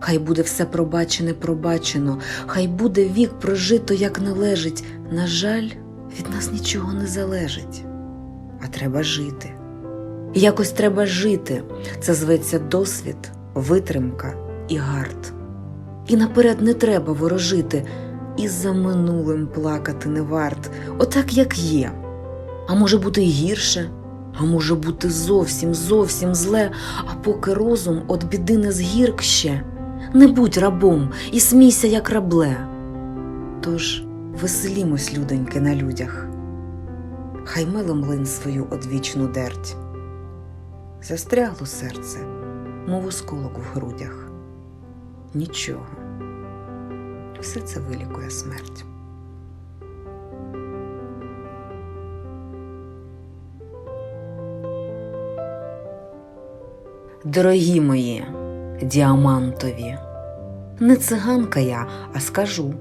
хай буде все пробачене пробачено, хай буде вік прожито, як належить. На жаль, від нас нічого не залежить, а треба жити. Якось треба жити. Це зветься досвід, витримка і гард. І наперед не треба ворожити, і за минулим плакати не варт, отак як є. А може бути й гірше, а може бути зовсім, зовсім зле, а поки розум от біди не згірк ще, не будь рабом і смійся, як рабле. Тож веселімось, людоньки, на людях. Хай мило млин свою одвічну дерть. Застрягло серце, мов осколок в грудях. Нічого. Все це вилікує смерть. Дорогі мої діамантові, не циганка я, а скажу.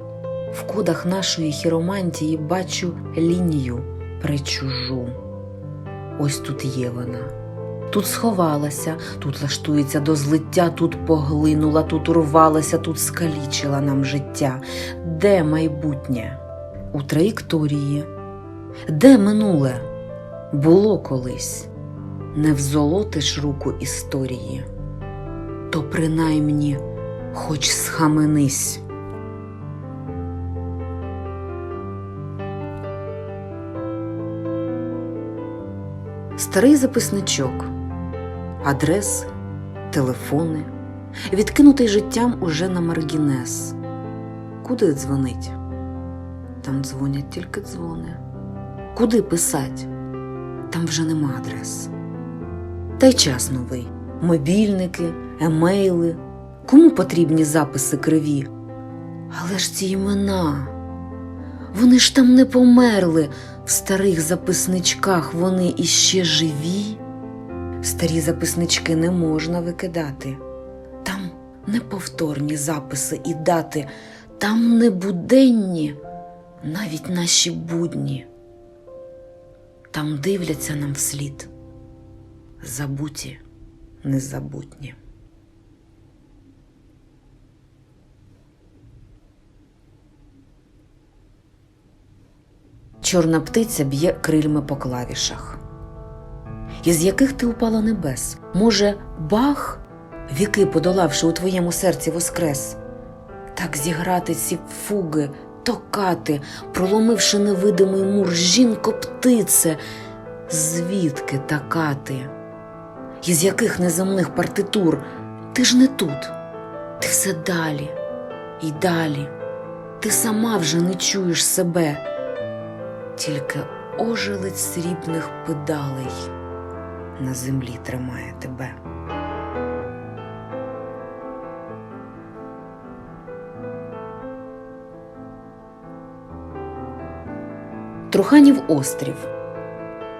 В кодах нашої хіромантії бачу лінію пречужу. Ось тут є вона. Тут сховалася, тут лаштується до злиття, тут поглинула, тут урвалася, тут скалічила нам життя. Де майбутнє? У траєкторії. Де минуле? Було колись. Не взолотиш руку історії, то принаймні хоч схаменись. Старий записничок, адреси, телефони, відкинутий життям уже на маргінез. Куди дзвонить? Там дзвонять тільки дзвони. Куди писать? Там вже нема адрес. Та й час новий: мобільники, емейли. Кому потрібні записи криві? Але ж ці імена. Вони ж там не померли, в старих записничках вони іще живі. Старі записнички не можна викидати. Там неповторні записи і дати, там не буденні, навіть наші будні. Там дивляться нам вслід. Забуті, незабутні. Чорна птиця б'є крильми по клавішах. Із яких ти упала небес? Може, бах, віки подолавши у твоєму серці воскрес? Так зіграти ці фуги, токати, проломивши невидимий мур, жінко птице, звідки така ти? Із яких неземних партитур? Ти ж не тут, ти все далі і далі. Ти сама вже не чуєш себе тільки ожелець срібних педалей на землі тримає тебе. Труханів острів.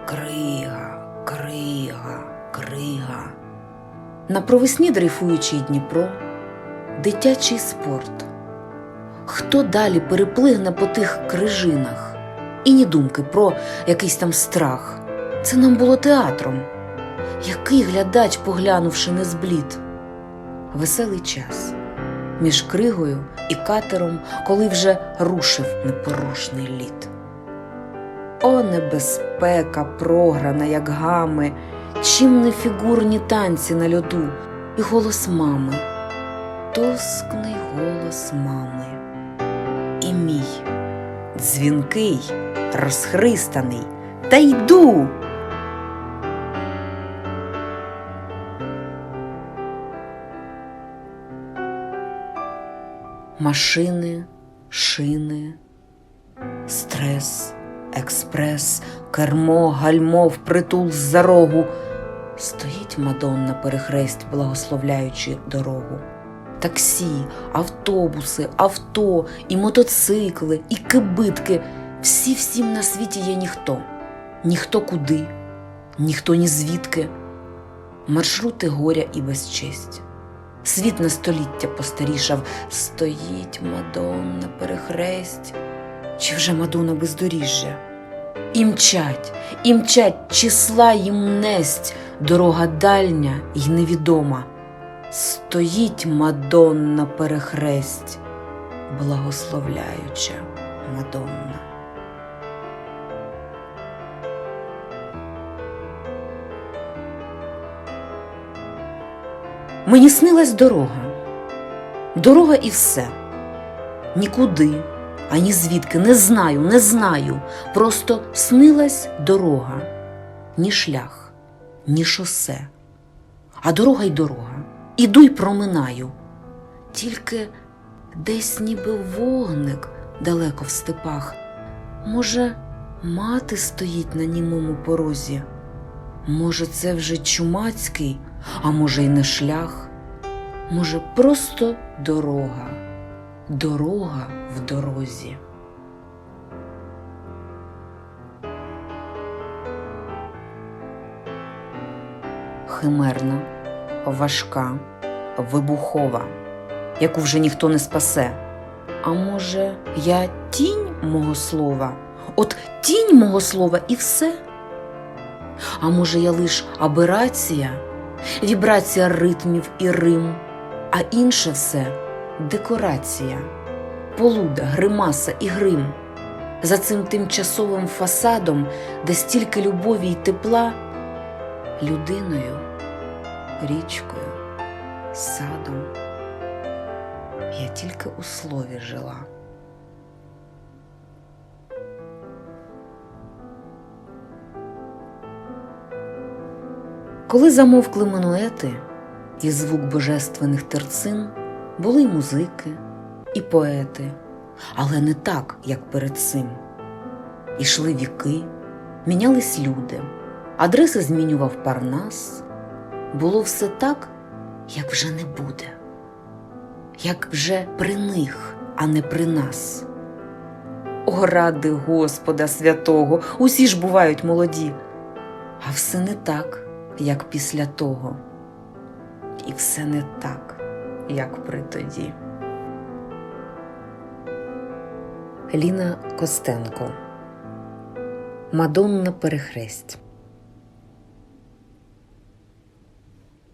Крига, крига, крига. На провесні дрейфуючий Дніпро, дитячий спорт. Хто далі переплигне по тих крижинах? І ні думки про якийсь там страх. Це нам було театром. Який глядач, поглянувши, не зблід. Веселий час між кригою і катером, коли вже рушив непорушний лід. О, небезпека, програна, як гами, чим не фігурні танці на льоду, і голос мами, тоскний голос мами. І мій дзвінкий, розхристаний, та йду. Машини, шини, стрес, експрес, кермо, гальмо впритул з-за рогу. Стоїть Мадонна перехресть, благословляючи дорогу. таксі, автобуси, авто, і мотоцикли, і кибитки. Всі всім на світі є ніхто. Ніхто куди, ніхто ні звідки. Маршрути горя і безчесть. Світ на століття постарішав, стоїть Мадонна перехресть, чи вже Мадонна бездоріжжя. І мчать, і мчать числа їм несть, дорога дальня й невідома. Стоїть Мадонна перехресть, благословляюча Мадонна. Мені снилась дорога. Дорога і все. Нікуди, ані звідки, не знаю, не знаю. Просто снилась дорога, ні шлях, ні шосе. А дорога й дорога. Іду й проминаю. Тільки десь ніби вогник далеко в степах. Може, мати стоїть на німому порозі. Може, це вже чумацький, а може, й не шлях. Може, просто дорога, дорога в дорозі. Химерна, важка, вибухова, яку вже ніхто не спасе. А може, я тінь мого слова? От тінь мого слова і все? А може, я лиш аберація, вібрація ритмів і рим, а інше все декорація, полуда, гримаса і грим. За цим тимчасовим фасадом, де стільки любові й тепла, людиною, річкою, садом, я тільки у слові жила. Коли замовкли минуети і звук божественних терцин, були й музики, і поети, але не так, як перед цим. Ішли віки, мінялись люди, адреси змінював Парнас. Було все так, як вже не буде, як вже при них, а не при нас. О, ради Господа святого, усі ж бувають молоді, а все не так, як після того, і все не так, як при тоді. Ліна Костенко. Мадонна перехресть